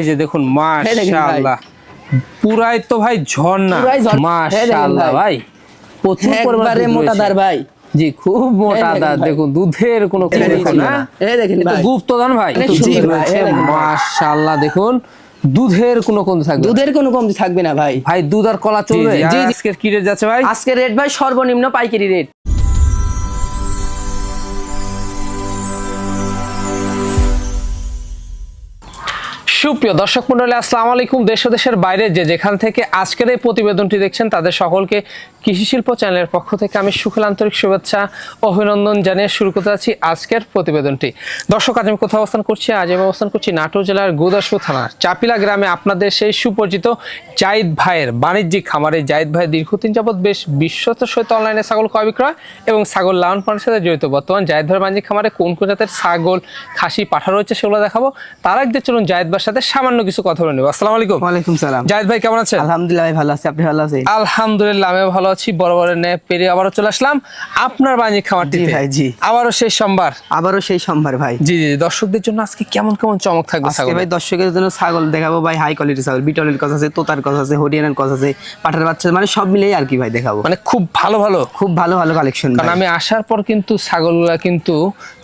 এই যে দেখুন ভাই। মাশাআল্লাহ। পুরাই তো ভাই ঝর্ণা দেখেন মাশাআল্লাহ ভাই। প্রচুর পরিমাণে একবারে দুধ মোটা রয়েছে। দার ভাই। জি খুব মোটা দেখেন দাঁত ভাই। দেখুন দুধের কোনো না। এই দেখেন এটা ভাই। মাশাআল্লাহ দেখুন। দুধের কোনো কমতি থাকবে দুধের কোনো কমতি থাকবে না ভাই। ভাই দুধ আর কলা চলবে। আজকের কি রেট যাচ্ছে ভাই? আজকে রেট ভাই সর্বনিম্ন পাইকারি রেট সুপ্রিয় দর্শক মন্ডলী, আসসালামু আলাইকুম। দেশ দেশের বাইরে যে যেখান থেকে আজকের এই প্রতিবেদনটি দেখছেন, তাদের সকলকে কৃষি শিল্প চ্যানেলের পক্ষ থেকে আমি সুখল আন্তরিক শুভেচ্ছা, অভিনন্দন জানিয়ে শুরু করতে যাচ্ছি আজকের প্রতিবেদনটি। দর্শক, আজ আমি কোথাও অবস্থান করছি? আজ আমি অবস্থান করছি নাটোর জেলার গুদাসপুর থানার। চাপিলা গ্রামে আপনাদের সেই সুপরিচিত জাহিদ ভাইয়ের বাণিজ্যিক খামারে জাহিদ ভাইয়ের দীর্ঘদিন যাবৎ বেশ বিশ্বস্ত সহিত অনলাইনে ছাগল ক্রয় বিক্রয় এবং ছাগল লালন পালনের সাথে জড়িত। বর্তমান জায়দ ভাইয়ের বাণিজ্যিক খামারে কোন কোন জাতের ছাগল, খাসি, পাঠা রয়েছে সেগুলো দেখাবো। তার আগে চলুন জাহিদ ভাইয়ের সাথে সামান্য কিছু কথা বলে নেব। আসসালামু আলাইকুম। ওয়ালাইকুম সালাম। জাহিদ ভাই কেমন আছেন? আলহামদুলিল্লাহ ভাই ভালো আছি। আপনি ভালো আছেন? আলহামদুলিল্লাহ আমি ভালো আছি। বড় বড় নে পেরিয়ে আবারও চলে আসলাম আপনার বাণিজ্যিক খামারটি জি ভাই, জি। আবারও শেষ সোমবার আবারও সেই সোমবার ভাই। জি জি দর্শকদের জন্য আজকে কেমন কেমন চমক থাকবে আজকে ভাই দর্শকের জন্য ছাগল দেখাবো ভাই। হাই কোয়ালিটি ছাগল বিটলের কথা আছে তোতার কথা আছে হরিয়ানার কথা আছে পাঠার বাচ্চা মানে সব মিলেই আর কি ভাই দেখাবো। মানে খুব ভালো ভালো। খুব ভালো ভালো কালেকশন কারণ আমি আসার পর কিন্তু ছাগলগুলা কিন্তু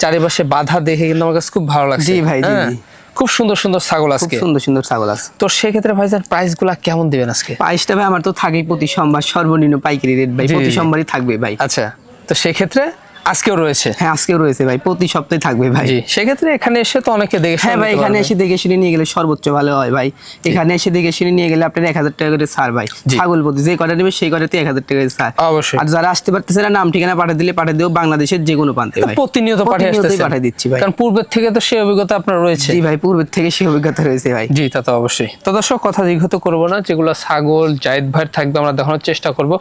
চারিপাশে বাধা দেখে কিন্তু আমার কাছে খুব ভালো লাগছে। জি ভাই, জি, হ্যাঁ? জি। খুব সুন্দর সুন্দর ছাগল আছে আজকে। সুন্দর সুন্দর ছাগল আছে। তো সেক্ষেত্রে ভাইজান প্রাইসগুলা কেমন দিবেন আজকে? প্রাইসটা ভাই আমার তো থাকেই প্রতি সোমবার সর্বনিম্ন পাইকারি রেট ভাই। প্রতি সোমবারই থাকবে ভাই। আচ্ছা তো সেক্ষেত্রে আজকেও রয়েছে। হ্যাঁ আজকেও রয়েছে ভাই প্রতি সপ্তাহে থাকবে ভাই। সেক্ষেত্রে এখানে এসে তো অনেকে দেখে হ্যাঁ ভাই এখানে এসে দেখে শুনে নিয়ে গেলে সর্বোচ্চ ভালো হয় ভাই। এখানে এসে দেখে শুনে নিয়ে গেলে আপনার এক হাজার টাকা করে ছাড় ভাই। ছাগল প্রতি যে কটা নেবে সেই কটাতে এক হাজার টাকা ছাড়। অবশ্যই। আর যারা আসতে পারতেছে না নাম ঠিকানা পাঠিয়ে দিলে পাঠিয়ে দেবো বাংলাদেশের যে কোনো প্রান্তে ভাই। প্রতিনিয়ত পাঠিয়ে পাঠিয়ে দিচ্ছি ভাই। কারণ পূর্বের থেকে তো সেই অভিজ্ঞতা আপনার রয়েছে। জি ভাই পূর্বের থেকে সে অভিজ্ঞতা রয়েছে ভাই। জি তা তো অবশ্যই। তো দর্শক কথা দীর্ঘত করব না যেগুলো ছাগল জায়েদ ভাই থাকবে আমরা দেখানোর চেষ্টা করব।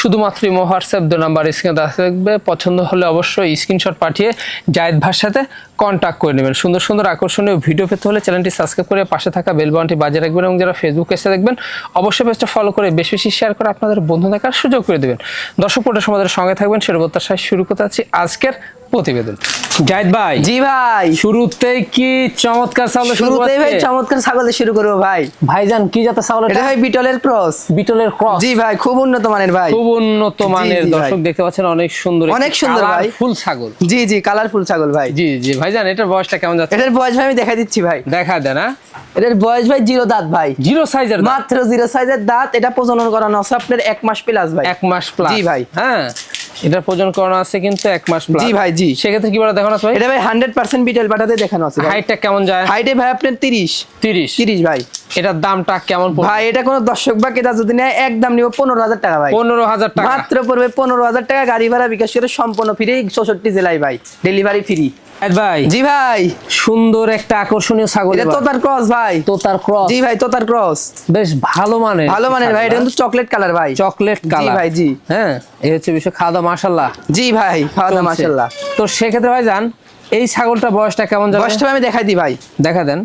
শুধুমাত্র হোয়াটসঅ্যাপ দু নাম্বার স্ক্রিনে দেখা থাকবে। পছন্দ হলে অবশ্যই স্ক্রিনশট পাঠিয়ে জায়েদ ভার সাথে কন্ট্যাক্ট করে নেবেন। সুন্দর সুন্দর আকর্ষণীয় ভিডিও পেতে হলে চ্যানেলটি সাবস্ক্রাইব করে পাশে থাকা বেল বাটনটি বাজিয়ে রাখবেন এবং যারা ফেসবুক পেজে দেখবেন অবশ্যই পেজটা ফলো করে বেশি বেশি শেয়ার করে আপনাদের বন্ধু দেখার সুযোগ করে দেবেন। দর্শক পোটের সমাজের সঙ্গে থাকবেন সেটা প্রত্যাশায় শুরু করতে যাচ্ছি আজকের প্রতিবেদন। জায়েদ ভাই জি ভাই। শুরুতেই কি চমৎকার ছাগল শুরুতেই ভাই চমৎকার ছাগল শুরু করব ভাই। ভাইজান কি জাতের ছাগল এটা ভাই বিটলের ক্রস বিটলের ক্রস জি ভাই খুব উন্নত মানের ভাই। খুব উন্নত মানের। দর্শক দেখতে পাচ্ছেন অনেক সুন্দর অনেক সুন্দর ভাই। ফুল ছাগল। জি জি কালারফুল ছাগল ভাই। জি জি ভাইজান এটার বয়সটা কেমন যাচ্ছে? এটার বয়স ভাই আমি দেখা দিচ্ছি ভাই। দেখা দেন না এটার বয়স ভাই জিরো দাঁত ভাই। জিরো সাইজের মাত্র জিরো সাইজের দাঁত এটা প্রজনন করানো আছে আপনার এক মাস প্লাস ভাই। এক মাস প্লাস জি ভাই। হ্যাঁ এটার প্রজন করানো আছে কিন্তু এক মাস প্লাস জি ভাই, জি। সেক্ষেত্রে কি বলে দেখানো আছে ভাই? এটা ভাই হান্ড্রেড পার্সেন্ট বিটেল পাঠাতে দেখানো আছে হাইটটা কেমন যায়? হাইটে ভাই আপনার তিরিশ। তিরিশ। তিরিশ ভাই। এটার দামটা কেমন ভাই এটা কোনো দর্শক বা কেতা যদি নেয় একদম নিব পনেরো হাজার টাকা ভাই। পনেরো হাজার টাকা। মাত্র পড়বে পনেরো হাজার টাকা গাড়ি ভাড়া বিকাশ করে সম্পূর্ণ ফ্রি চৌষট্টি জেলায় ভাই ডেলিভারি ফ্রি ভাই। জি ভাই। সুন্দর একটা আকর্ষণীয় ছাগল এটা তোতার ক্রস ভাই। তোতার ক্রস জি ভাই তোতার ক্রস বেশ ভালো মানের ভালো মানের ভাই এটা কিন্তু চকলেট কালার ভাই। চকলেট কালার ভাই, জি। হ্যাঁ এই হচ্ছে বিষয় খাওয়া দাওয়া মাশাল্লাহ জি ভাই খাওয়া দাওয়া তো সেক্ষেত্রে ভাই যান এই ছাগলটা বয়সটা কেমন যাবে? বয়সটা আমি দেখাই দিই ভাই। দেখা দেন।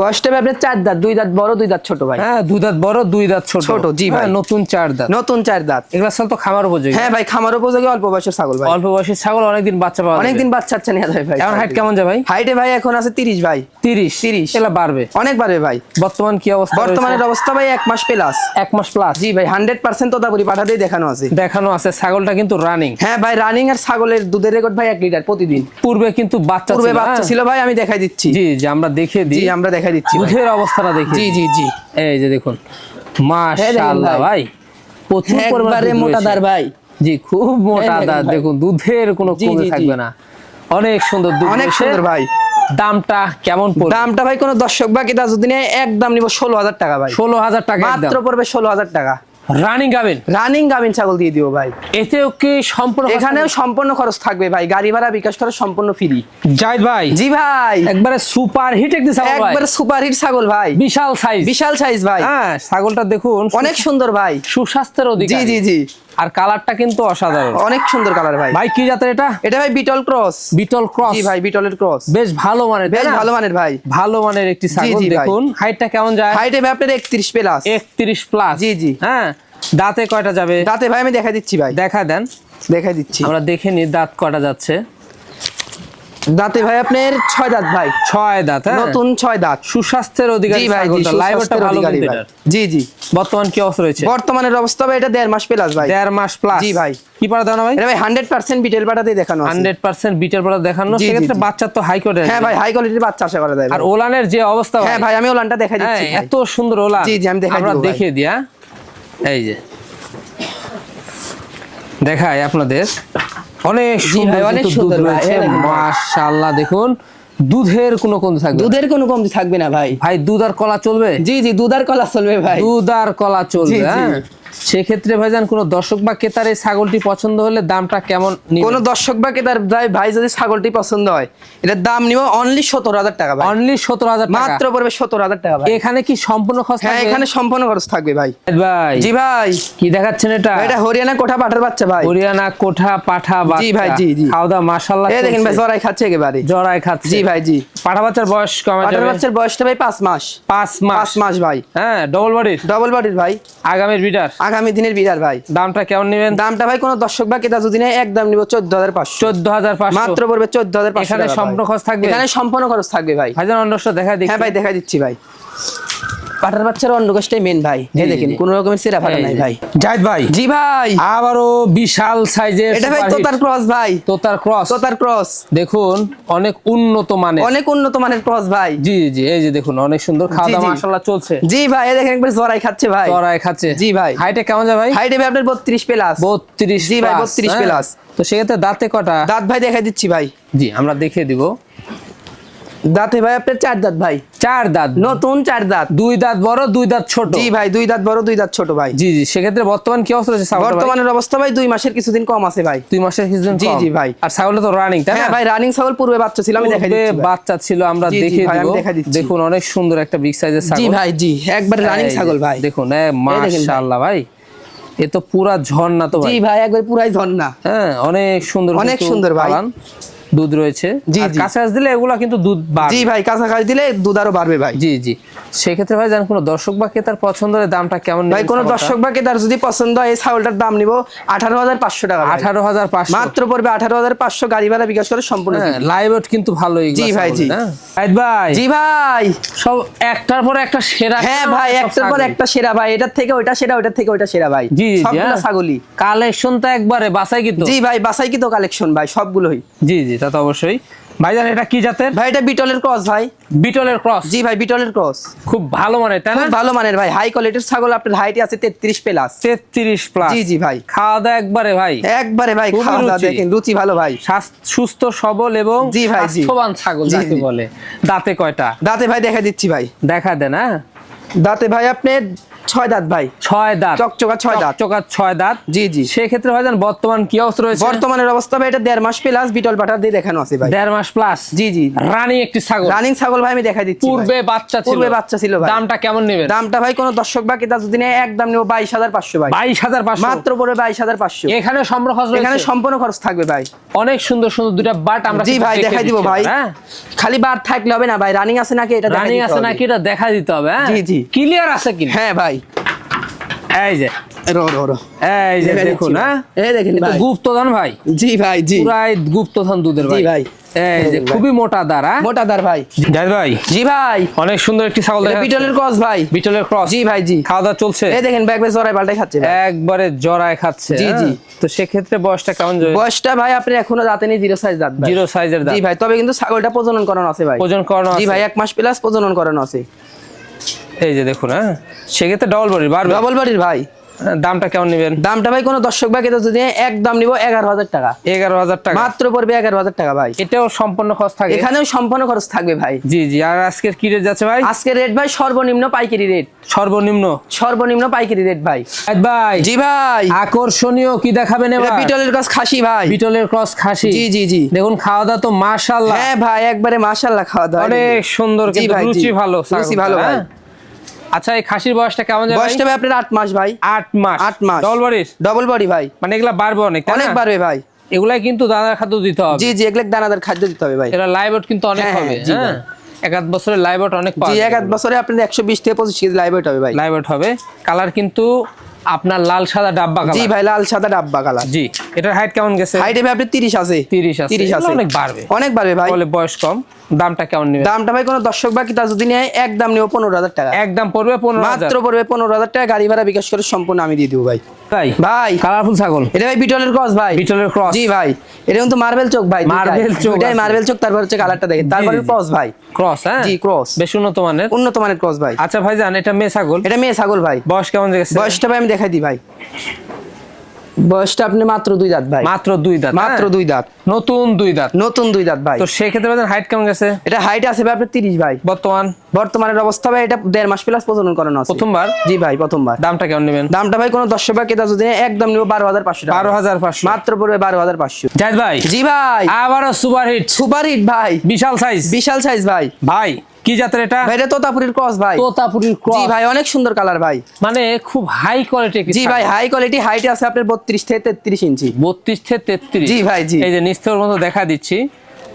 বয়সটা আপনার চার দাঁত দুই দাঁত বড় দুই দাঁত ছোট ভাই। হ্যাঁ দুই দাঁত বড় দুই দাঁত ছোট। ছোট, জি ভাই। হ্যাঁ, নতুন চার দাঁত। নতুন চার দাঁত। এগুলো তো খামার উপযোগী। হ্যাঁ ভাই খামার উপযোগী অল্প বয়সের ছাগল ভাই। অল্প বয়সী ছাগল অনেকদিন বাচ্চা পাওয়া অনেকদিন বাচ্চা আচ্ছা নিয়ে ভাই। এখন হাইট কেমন যায় ভাই? হাইটে ভাই এখন আছে তিরিশ ভাই। তিরিশ। 30 এগুলো বাড়বে। অনেক বাড়বে ভাই। বর্তমান কি অবস্থা বর্তমানের অবস্থা ভাই এক মাস প্লাস এক মাস প্লাস জি ভাই হান্ড্রেড পার্সেন্ট তোতাপুরি পাঠাতেই দেখানো আছে। দেখানো আছে ছাগলটা কিন্তু রানিং হ্যাঁ ভাই রানিং আর ছাগলের দুধের রেকর্ড ভাই এক লিটার প্রতিদিন। পূর্বে কিন্তু বাচ্চা পূর্বে ছিল, বাচ্চা হ্যাঁ? ছিল ভাই আমি দেখাই দিচ্ছি। জি জি আমরা দেখে জি দিই আমরা দেখাই দিচ্ছি। দুধের অবস্থাটা দেখি। জি জি জি। এই যে দেখুন। মাশাআল্লাহ ভাই। প্রচুর পরিমাণে মোটাদার। ভাই। জি খুব মোটা দেখেন দাঁত। দেখুন দুধের কোনো কমতি কমে। থাকবে না। অনেক সুন্দর দুধ অনেক সুন্দর ভাই। দামটা কেমন পড়বে? দামটা ভাই কোনো দর্শক বাকি কেতা যদি নেয় একদম নিব ষোলো হাজার টাকা ভাই। ষোলো হাজার টাকা মাত্র পড়বে ষোলো হাজার টাকা। রানিং গাবেন। রানিং গাভিন ছাগল দিয়ে দিও ভাই। এতেও কি সম্পূর্ণ এখানেও সম্পূর্ণ খরচ থাকবে ভাই। গাড়ি ভাড়া বিকাশ খরচ সম্পূর্ণ ফ্রি জাহিদ ভাই জি ভাই। একবারে সুপার হিট একটি ছাগল ভাই। একবার সুপার হিট ছাগল ভাই। বিশাল সাইজ বিশাল সাইজ ভাই। হ্যাঁ ছাগলটা দেখুন। অনেক সুন্দর ভাই। সুস্বাস্থ্যের জি অধিকারী। জি জি। আর কালারটা কিন্তু অসাধারণ। অনেক সুন্দর কালার ভাই। ভাই কি জাতের এটা? এটা ভাই বিটল ক্রস বিটল ক্রস জি ভাই বিটলের ক্রস বেশ ভালো মানের বেশ ভালো মানের ভাই। ভালো মানের একটি ছাগল জি। দেখুন। হাইটটা কেমন যায়? হাইটে ভাই আপনার একত্রিশ প্লাস একত্রিশ প্লাস জি, জি। হ্যাঁ দাঁতে কয়টা যাবে? দাঁতে ভাই আমি দেখাই দিচ্ছি ভাই। দেখা দেন। দেখাই দিচ্ছি। আমরা দেখে নি দাঁত কয়টা যাচ্ছে। দাঁতে ভাই আপনার ছয় দাঁত ভাই। ছয় দাঁত হ্যাঁ? নতুন ছয় দাঁত। সুস্বাস্থ্যের অধিকারী ভাই লাইভটা ভালো। জি জি। বর্তমান কি অবস্থা রয়েছে? বর্তমানের অবস্থা ভাই এটা দেড় মাস প্লাস ভাই। দেড় মাস প্লাস জি ভাই। কি পারা দাও না ভাই? এটা ভাই হান্ড্রেড পার্সেন্ট বিটেল পাটাতেই দেখানো আছে। হান্ড্রেড পার্সেন্ট বিটেল পর দেখানো। সেক্ষেত্রে জি। বাচ্চার তো হাই কোর্টের হ্যাঁ ভাই হাই কোয়ালিটির বাচ্চা আশা করা যায় আর ওলানের যে অবস্থা হ্যাঁ ভাই। আমি ওলানটা দেখাই হ্যাঁ, দিচ্ছি এত সুন্দর ওলান। জি, জি, আমি দেখাই আমরা। দেখিয়ে দিয়া। এই যে। দেখাই আপনাদের। অনেক সুন্দর ভাই, অনেক সুন্দর। মাশাআল্লাহ দেখুন। দুধের কোনো কমতি থাকবে দুধের কোনো কমতি থাকবে না ভাই। ভাই দুধ আর কলা চলবে? জি জি দুধ আর কলা চলবে ভাই। দুধ আর কলা চলবে হ্যাঁ? সেক্ষেত্রে ভাইজান কোনো দর্শক বা ক্রেতার এই ছাগলটি পছন্দ হলে দামটা কেমন কোন দর্শক বা কেতার ভাই ভাই যদি ছাগলটি পছন্দ হয় এটার দাম নিব অনলি সতেরো হাজার টাকা ভাই। অনলি সতেরো হাজার মাত্র পড়বে সতেরো হাজার টাকা এখানে কি সম্পূর্ণ খরচ হ্যাঁ এখানে সম্পূর্ণ খরচ থাকবে ভাই। ভাই জি ভাই। কি দেখাচ্ছেন এটা? এটা হরিয়ানা কোঠা পাঠার বাচ্চা ভাই। হরিয়ানা কোঠা পাঠা বাচ্চা জি ভাই, জি, জি। খাওয়া দাওয়া মাশাআল্লাহ এই দেখেন ভাই জরাই খাচ্ছে একেবারে। জরায় খাচ্ছে। জি ভাই জি। পাঠা বাচ্চার বয়স কমে যাবে? বাচ্চার বয়সটা ভাই পাঁচ মাস। পাঁচ মাস? পাঁচ মাস ভাই। হ্যাঁ ডবল বডির ডবল বডির ভাই। আগামীর বিডার আগামী দিনের বিডার ভাই। দামটা কেমন নেবেন? দামটা ভাই কোনো দর্শক বা কেতা যদি নেয় একদম নিব চোদ্দ হাজার পাঁচশো। চোদ্দ হাজার পাঁচশো। মাত্র পড়বে চোদ্দ হাজার পাঁচশো এখানে সম্পূর্ণ খরচ থাকবে? এখানে সম্পূর্ণ খরচ থাকবে ভাই। ভাইজান অন্যটা দেখা। দিচ্ছি হ্যাঁ ভাই দেখা দিচ্ছি ভাই। পাঠার বাচ্চার অন্য অন্ডকোষটাই মেন ভাই। এই দেখেন। কোন রকমের সেরা ফাটা নাই ভাই। জাহিদ ভাই জি ভাই। আবারও বিশাল সাইজের এটা ভাই তোতার ক্রস ভাই। তোতার ক্রস তোতার ক্রস দেখুন অনেক উন্নত মানের। অনেক উন্নত মানের ক্রস ভাই। জি জি এই যে দেখুন অনেক সুন্দর খাওয়া দাওয়া। মাশাআল্লাহ চলছে। জি ভাই এই দেখেন একবার জরাই খাচ্ছে ভাই। চড়াই খাচ্ছে। জি ভাই। হাইটে কেমন যায় ভাই? হাইট হবে আপনার বত্রিশ প্লাস বত্রিশ জি ভাই, plus, 32 হ্যাঁ? plus। তো সেক্ষেত্রে দাঁতে কটা? দাঁত ভাই দেখাই দিচ্ছি ভাই। জি আমরা দেখিয়ে দিব। দাঁতে ভাই আপনার চার দাঁত ভাই। চার দাঁত। নতুন চার দাঁত। দুই দাঁত বড় দুই দাঁত ছোট। জি ভাই দুই দাঁত বড় দুই দাঁত ছোট ভাই। জি জি সেক্ষেত্রে বর্তমান কি অবস্থা ভাই? বর্তমানের অবস্থা ভাই দুই মাসের কিছুদিন কম আছে ভাই। দুই মাসের কিছুদিন জি, জি, ভাই। আর ছাগলটা তো রানিং তাই হ্যাঁ না ভাই রানিং ছাগল পূর্বে বাচ্চা ছিল আমি দেখাই দিচ্ছি। বাচ্চা ছিল আমরা ভাই, দিব। আমি দেখাই দিচ্ছি। দেখুন অনেক সুন্দর একটা বিগ সাইজের ছাগল জি ভাই জি একবার রানিং ছাগল ভাই। দেখুন। মাশাআল্লাহ ভাই। এ তো পুরা ঝর্ণা তো ভাই জি ভাই। একবার পুরাই ঝর্ণা। হ্যাঁ অনেক সুন্দর অনেক সুন্দর ভাই। দুধ রয়েছে। জি, আর জি। কাছে আস দিলে এগুলা কিন্তু দুধ বাড়বে। জি ভাই কাছাকাছি দিলে দুধ আরও বাড়বে ভাই। জি জি। সেক্ষেত্রে ভাই জান কোনো দর্শক বা ক্রেতার পছন্দ হলে দামটা কেমন ভাই কোন দর্শক বা কেতার যদি পছন্দ হয় এই ছাগলটার দাম নিব আঠারো হাজার পাঁচশো টাকা আঠারো হাজার পাঁচশো। মাত্র পড়বে আঠারো হাজার পাঁচশো গাড়ি ভাড়া বিকাশ করে সম্পূর্ণ হ্যাঁ free। লাইভ কিন্তু ভালো জি ভাই, জি। ভাই? জি ভাই। সব একটার পর একটা সেরা হ্যাঁ ভাই একটার পর একটা সেরা ভাই এটার থেকে ওইটা সেরা ওইটার থেকে ওইটা সেরা ভাই। জি সবগুলো হ্যাঁ। ছাগলই। কালেকশন তো একবারে বাসাই কিন্তু জি ভাই বাসাই কি তো কালেকশন ভাই সবগুলোই। জি জি। তা তো অবশ্যই। ভাইজান এটা কি জাতের? ভাই এটা বিটলের ক্রস ভাই। বিটলের ক্রস? জি ভাই বিটলের ক্রস। খুব ভালো মানে তাই না? ভালো মানের ভাই। হাই কোয়ালিটির ছাগল আপনার হাইটে আছে তেত্রিশ প্লাস তেত্রিশ প্লাস জি জি ভাই। খাওয়া দাওয়া একবারে ভাই। একবারে ভাই খাওয়া দাওয়া দেখেন রুচি ভালো ভাই। সুস্থ সবল এবং জি ভাই, জি। স্বাস্থ্যবান ছাগল যাকে বলে। দাঁতে কয়টা? দাঁতে ভাই দেখা দিচ্ছি ভাই। দেখা দেন হ্যাঁ। দাঁতে ভাই আপনার ছয় দাঁত ভাই। ছয় দাঁত। চকচকা ছয় দাঁত। চকচকা ছয় দাঁত। জি জি। সেক্ষেত্রে বর্তমান কি অবস্থা রয়েছে? বর্তমানের অবস্থা ভাই এটা দেড় মাস প্লাস বিটল দিয়ে দেখানো আছে ভাই। দেড় মাস প্লাস জি জি। রানী একটি ছাগল। রানিং ছাগল ভাই আমি দেখাই দিচ্ছি পূর্বে বাচ্চা ছিল। পূর্বে বাচ্চা ছিল ভাই। দামটা কেমন নেবেন? দামটা ভাই কোনো দর্শক বা যদি নেয় একদম নেব বাইশ হাজার পাঁচশো ভাই। বাইশ হাজার পাঁচশো? মাত্র পড়বে বাইশ হাজার পাঁচশো। এখানে সম্পর্ক এখানে সম্পূর্ণ খরচ থাকবে ভাই। অনেক সুন্দর সুন্দর দুটা বাট আমরা জি ভাই দেখাই দিব ভাই। হ্যাঁ? খালি বার থাকলে হবে না ভাই রানিং আছে নাকি এটা রানিং আছে নাকি এটা দেখা দিতে হবে হ্যাঁ? জি, জি। ক্লিয়ার আছে কি হ্যাঁ ভাই। এই যে। Row row row. এই যে দেখাই দেখুন হ্যাঁ? এই দেখেন ভাই। গুপ্তধন ভাই। জি ভাই জি। পুরাই গুপ্তধন দুধের জি ভাই। ভাই। এই যে খুবই মোটা দ্বারা মোটা দার ভাই। জাহিদ ভাই জি ভাই। অনেক সুন্দর একটি ছাগল দেখা বিটলের ক্রস ভাই। বিটলের ক্রস। জি ভাই জি। খাওয়া দাওয়া চলছে? এই দেখেন ব্যাগ জরাই পাল্টাই খাচ্ছে ভাই। একবারে জড়ায় খাচ্ছে জি, হ্যাঁ? জি। তো সেক্ষেত্রে বয়সটা কেমন যাবে বয়সটা ভাই আপনি এখনও দাঁতে নেই জিরো সাইজ দাঁত জিরো সাইজের দাম জি ভাই তবে কিন্তু ছাগলটা প্রজনন করানো আছে ভাই। ওজন করানো জি ভাই এক মাস প্লাস প্রজনন করানো আছে। এই যে দেখুন হ্যাঁ? সেক্ষেত্রে ডবল বডি বাড়বে ডবল বাড়ির ভাই। হ্যাঁ, দামটা কেমন নেবেন? দামটা ভাই কোনো দর্শক ভাই কেটে যদি এক দাম নিব এগারো হাজার টাকা। এগারো হাজার টাকা। মাত্র পড়বে এগারো হাজার টাকা ভাই। এটাও সম্পূর্ণ খরচ থাকে? এখানেও সম্পূর্ণ খরচ থাকবে ভাই। জি জি। আর আজকের কি রেট যাচ্ছে ভাই? আজকে রেট ভাই সর্বনিম্ন পাইকারি রেট সর্বনিম্ন? সর্বনিম্ন পাইকারি রেট ভাই। ভাই জি ভাই। আকর্ষণীয় কি দেখাবেন এবার? বিটলের কাছ খাসি ভাই। বিটলের ক্রস খাসি। জি জি জি। দেখুন খাওয়া দাওয়া তো মাশাআল্লাহ। হ্যাঁ ভাই একবারে মাশাআল্লাহ খাওয়া দাওয়া। অনেক সুন্দর কিন্তু রুচি ভালো রুচি ভালো ভাই। আচ্ছা এই খাসির বয়সটা কেমন যাবে বয়সটা ভাই আপনার আট মাস ভাই। আট মাস। আট মাস। ডবল বডি ডবল বডি ভাই। মানে এগুলা বাড়বে অনেক অনেক বাড়বে ভাই। এগুলাই কিন্তু দানার খাদ্য দিতে হবে। জি জি এগুলা দানাদার খাদ্য দিতে হবে ভাই। এরা লাইভ কিন্তু অনেক হ্যাঁ, হবে হ্যাঁ, এক আধ বছরে লাইভ অনেক পাওয়া জি এক আধ বছরে আপনার একশো বিশ থেকে পঁচিশ কেজি লাইভ হবে ভাই। লাইভ হবে। কালার কিন্তু আপনার লাল সাদা ডাব্বা জি ভাই লাল সাদা ডাব্বা কালার জি এটার হাইট কেমন গেছে? হাইট ভাই আপনি তিরিশ আছে। 30 আছে। তিরিশ আছে। অনেক বাড়বে। অনেক বাড়বে ভাই। বলে বয়স কম। দামটা কেমন নেবে দামটা ভাই কোনো দর্শক বা কিতা যদি নেয় একদম নেব পনেরো হাজার টাকা। একদম পড়বে পনেরো মাত্র পড়বে পনেরো হাজার টাকা গাড়ি ভাড়া বিকাশ করে সম্পূর্ণ আমি দিয়ে দিব ভাই। তাই? ভাই। কালারফুল ছাগল। এটা ভাই বিটলের ক্রস ভাই। বিটলের cross। জি ভাই। এটা কিন্তু মার্বেল চোখ ভাই Marble চোখ আছে। মার্বেল চোখ তারপর হচ্ছে কালারটা দেখেন। তারপরে। ক্রস ভাই। ক্রস হ্যাঁ? জি, cross। বেশ উন্নত মানের। উন্নত মানের ক্রস ভাই। আচ্ছা ভাই জান এটা মেয়ে ছাগল? এটা মেয়ে ছাগল ভাই। বয়স কেমন গেছে? বয়সটা ভাই আমি দেখাই দিই ভাই। বয়সটা আপনি মাত্র দুই দাঁত ভাই। মাত্র দুই দাঁত মাত্র হ্যাঁ? দুই দাঁত। নতুন দুই দাঁত। নতুন দুই দাঁত ভাই। তো সেক্ষেত্রে হাইট কেমন গেছে? এটা হাইট আছে ভাই আপনার তিরিশ ভাই। বর্তমান? বর্তমানের অবস্থা ভাই এটা দেড় মাস প্লাস প্রজনন করানো আছে। প্রথমবার? জি ভাই প্রথমবার। দামটা কেমন নেবেন? দামটা ভাই কোনো দশ বা কেতা যদি একদম নিব বারো হাজার পাঁচশো বারো হাজার পাঁচশো। মাত্র পড়বে বারো হাজার পাঁচশো। জাহিদ ভাই জি ভাই। আবারও সুপার হিট। সুপার হিট ভাই। বিশাল সাইজ বিশাল সাইজ ভাই। ভাই কি জাতের এটা? ভাই এটা তোতাপুরির ক্রস ভাই। তোতাপুরির জি ক্রস ভাই অনেক সুন্দর কালার ভাই। মানে খুব হাই কোয়ালিটি জি ভাই হাই কোয়ালিটি হাইট আছে আপনার বত্রিশ থেকে তেত্রিশ ইঞ্চি। বত্রিশ থেকে তেত্রিশ। জি ভাই, জি। এই যে নিস্তর মতো দেখা দিচ্ছি।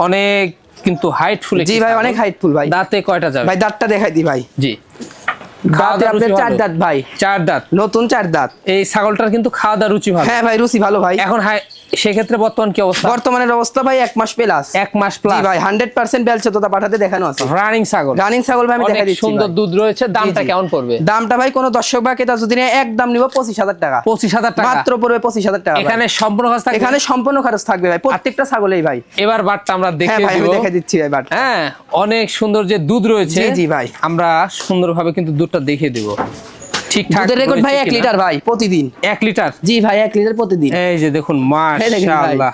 অনেক কিন্তু হাইট ফুল জি ভাই অনেক হাইটফুল ভাই। দাঁতে কয়টা যাবে? ভাই দাঁতটা দেখাই দি ভাই। জি। দাঁতে আপনার চার দাঁত ভাই। চার দাঁত? নতুন চার দাঁত। এই ছাগলটার কিন্তু খাওয়া দাওয়া রুচি ভালো। হ্যাঁ ভাই রুচি ভালো ভাই। এখন হাই সেক্ষেত্রে বর্তমান কি অবস্থা? বর্তমানের অবস্থা ভাই এক মাস প্লাস এক মাস প্লাস ভাই হান্ড্রেড পার্সেন্ট বেলছে তোতা পাঠাতে দেখানো আছে। রানিং ছাগল। রানিং ছাগল ভাই আমি দেখা দিচ্ছি সুন্দর দুধ রয়েছে দামটা। কেমন পড়বে? দামটা ভাই কোনো দর্শক বা ক্রেতা যদি নেয় একদম নিব পঁচিশ হাজার টাকা। পঁচিশ হাজার টাকা। মাত্র পড়বে পঁচিশ হাজার টাকা এখানে সম্পূর্ণ খরচ থাকবে? এখানে সম্পূর্ণ খরচ থাকবে ভাই প্রত্যেকটা ছাগলেই ভাই। এবার বাটটা আমরা হ্যাঁ দেখে ভাই আমি দেখে দিচ্ছি ভাই বাট হ্যাঁ অনেক সুন্দর যে দুধ রয়েছে জি, জি, ভাই। আমরা সুন্দরভাবে কিন্তু দুধটা দেখিয়ে দিব। ঠিকঠাক দুধের রেকর্ড ভাই রয়েছে লিটার ভাই প্রতিদিন। এক লিটার? জি ভাই এক লিটার প্রতিদিন। এই যে দেখুন এই দেখেন ভাই। মাশাআল্লাহ।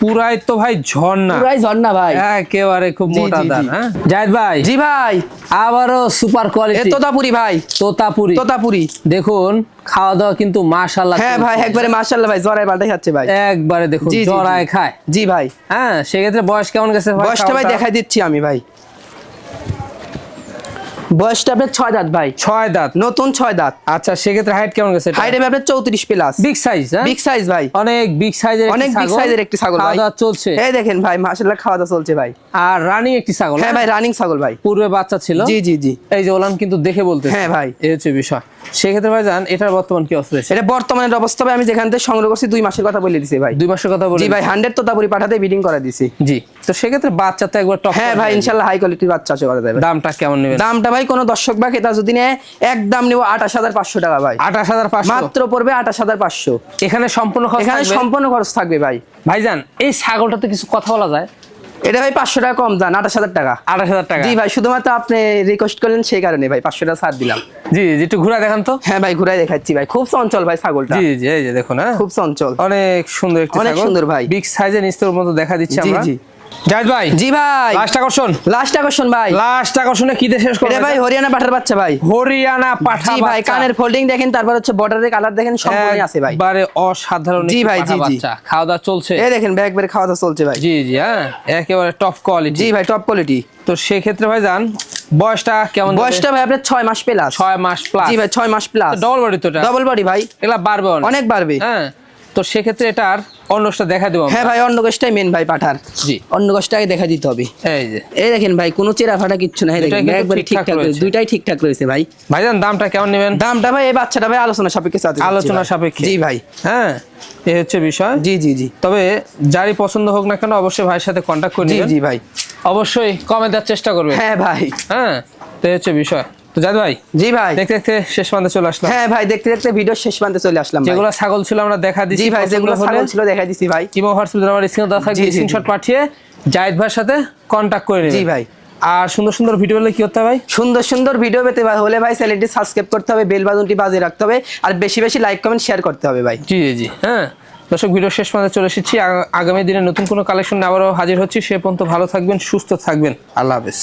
পুরাই তো ভাই ঝর্ণা। পুরাই ঝর্ণা ভাই। একেবারে খুব মোটা দান হ্যাঁ? জাহিদ ভাই। জি ভাই। আবারও সুপার এ কোয়ালিটি তোতাপুরি ভাই। তোতাপুরি। তোতাপুরি। দেখুন খাওয়া দাওয়া কিন্তু মাশাআল্লাহ হ্যাঁ ভাই একবারে মাশাআল্লাহ ভাই জরাই পাল্টাই খাচ্ছে ভাই। একবারে দেখুন জি, জি, জি। জড়ায় খায়। জি ভাই। হ্যাঁ সেক্ষেত্রে বয়স কেমন গেছে ভাই? বয়সটা ভাই দেখাই দিচ্ছি আমি ভাই। বয়সটা আপনার ছয় দাঁত ভাই। ছয় দাঁত নতুন ছয় দাঁত। আচ্ছা সেক্ষেত্রে হাইট কেমন গেছে হাইট হবে আপনার চৌত্রিশ প্লাস বিগ সাইজ হ্যাঁ? বিগ সাইজ ভাই। অনেক বিগ সাইজের অনেক বিগ সাইজের একটি ছাগল খাওয়া দাওয়া চলছে। এই দেখেন ভাই মাশাআল্লাহ খাওয়া দাওয়া চলছে ভাই। আর রানিং একটি ছাগল হ্যাঁ ভাই রানিং ছাগল ভাই। পূর্বে বাচ্চা ছিল। জি জি জি। এই যে ওলান কিন্তু দেখে বলতে হ্যাঁ ভাই। এই হচ্ছে বিষয়। সেক্ষেত্রে ভাই জান এটার বর্তমান কি অবস্থা এটা বর্তমানের অবস্থা ভাই আমি যেখান থেকে সংগ্রহ করছি দুই মাসের কথা বলে দিছি ভাই। দুই মাসের কথা বলে জি ভাই হান্ড্রেড তোতাপুরি পাঠাতে বিডিং করে দিছি। জি তো সেক্ষেত্রে বাচ্চা তো একবার টপ হ্যাঁ ভাই ইনশাল্লাহ হাই কোয়ালিটির বাচ্চা আছে করা যাবে দামটা কেমন নেবেন? দামটা ভাই কোনো দর্শক বা ক্রেতা যদি নেয় একদম নেব আঠাশ হাজার পাঁচশো টাকা ভাই। আঠাশ হাজার পাঁচশো? মাত্র পড়বে আঠাশ হাজার পাঁচশো। এখানে সম্পূর্ণ খরচ এখানে থাকবে? সম্পূর্ণ খরচ থাকবে ভাই। ভাইজান এই ছাগলটাতে কিছু কথা বলা যায়। এটা ভাই পাঁচশো টাকা কম দান আঠাশ হাজার টাকা। আঠাশ হাজার টাকা। জি ভাই শুধুমাত্র আপনি রিকোয়েস্ট করলেন সেই কারণে ভাই পাঁচশো টাকা ছাড় দিলাম। জি জি একটু ঘুরা দেখান তো। হ্যাঁ ভাই ঘুরাই দেখাচ্ছি ভাই খুব চঞ্চল ভাই ছাগলটা। জি জি এই যে দেখুন হ্যাঁ। খুব চঞ্চল। অনেক সুন্দর একটি অনেক সুন্দর ভাই। বিগ সাইজের নিস্তর মতো দেখা দিচ্ছি জি, জি। জাহিদ ভাই জি ভাই। লাস্ট আকর্ষণ। লাস্ট আকর্ষণ ভাই। লাস্ট আকর্ষণে কি দিয়ে শেষ করবে ভাই হরিয়ানা পাঠার বাচ্চা ভাই। হরিয়ানা পাঠা জি ভাই কানের ফোল্ডিং দেখেন তারপর হচ্ছে বর্ডারের কালার দেখেন সম্পূর্ণ আছে ভাই। একবারে অসাধারণ জি ভাই, জি, জি। খাওয়া দাওয়া চলছে। এই দেখেন ব্যাগ বের খাওয়া দাওয়া চলছে ভাই। জি জি হ্যাঁ একেবারে টপ কোয়ালিটি জি ভাই টপ কোয়ালিটি তো সেক্ষেত্রে ভাই যান বয়সটা কেমন বয়সটা ভাই আপনার ছয় মাস প্লাস ছয় মাস প্লাস জি ভাই ছয় মাস প্লাস ডবল বডি তো ডবল বডি ভাই। এগুলা বাড়বে অনেক। অনেক বাড়বে। হ্যাঁ। তো সেক্ষেত্রে এটা এটার অন্যটা দেখা দেবো হ্যাঁ ভাই অন্য গোষ্ঠটাই মেন ভাই পাঠার। জি। অন্য গোষ্ঠটাকে দেখা দিতে হবে। এই যে। এই দেখেন ভাই কোনো চেরা ফাটা কিচ্ছু নাই। দেখেন একবারে ঠিকঠাক রয়েছে। দুইটাই ঠিকঠাক রয়েছে ভাই। ভাইজান দামটা কেমন নেবেন? দামটা ভাই এই বাচ্চাটা ভাই আলোচনা সাপেক্ষে চাচ্ছি আলোচনা সাপেক্ষে। জি ভাই। হ্যাঁ এই হচ্ছে বিষয়। জি জি জি। তবে যারই পছন্দ হোক না কেন অবশ্যই ভাইয়ের সাথে কন্ট্যাক্ট করে জি নেবেন। জি ভাই। অবশ্যই কমে দেওয়ার চেষ্টা করবে হ্যাঁ ভাই। হ্যাঁ তো এই হচ্ছে বিষয়। তো জাদ ভাই জি ভাই। দেখতে দেখতে শেষ প্রান্তে চলে আসলাম। হ্যাঁ ভাই দেখতে দেখতে ভিডিও শেষ প্রান্তে চলে আসলাম যেগুলো ছাগল ছিল আমরা দেখা দিচ্ছি ভাই যেগুলো ছাগল ছিল দেখাই দিছি ভাই। ইমো হোয়াটসঅ্যাপ নাম্বার স্ক্রিনে দেওয়া থাকবে জি, জি, জি। স্ক্রিনশট পাঠিয়ে ভাইয়ের সাথে করে নেবেন জি ভাই। আর সুন্দর সুন্দর ভিডিও হলে কি করতে হবে ভাই? সুন্দর সুন্দর ভিডিও পেতে হলে ভাই চ্যানেলটি সাবস্ক্রাইব করতে হবে বেল বাটনটি বাজিয়ে রাখতে হবে আর বেশি বেশি লাইক কমেন্ট শেয়ার করতে হবে ভাই। জি জি জি। হ্যাঁ দর্শক ভিডিও শেষ পর্যন্ত চলে এসেছি। আগামী দিনে নতুন কোনো কালেকশন আবারও হাজির হচ্ছি। সে পর্যন্ত ভালো থাকবেন সুস্থ থাকবেন। আল্লাহ হাফেজ।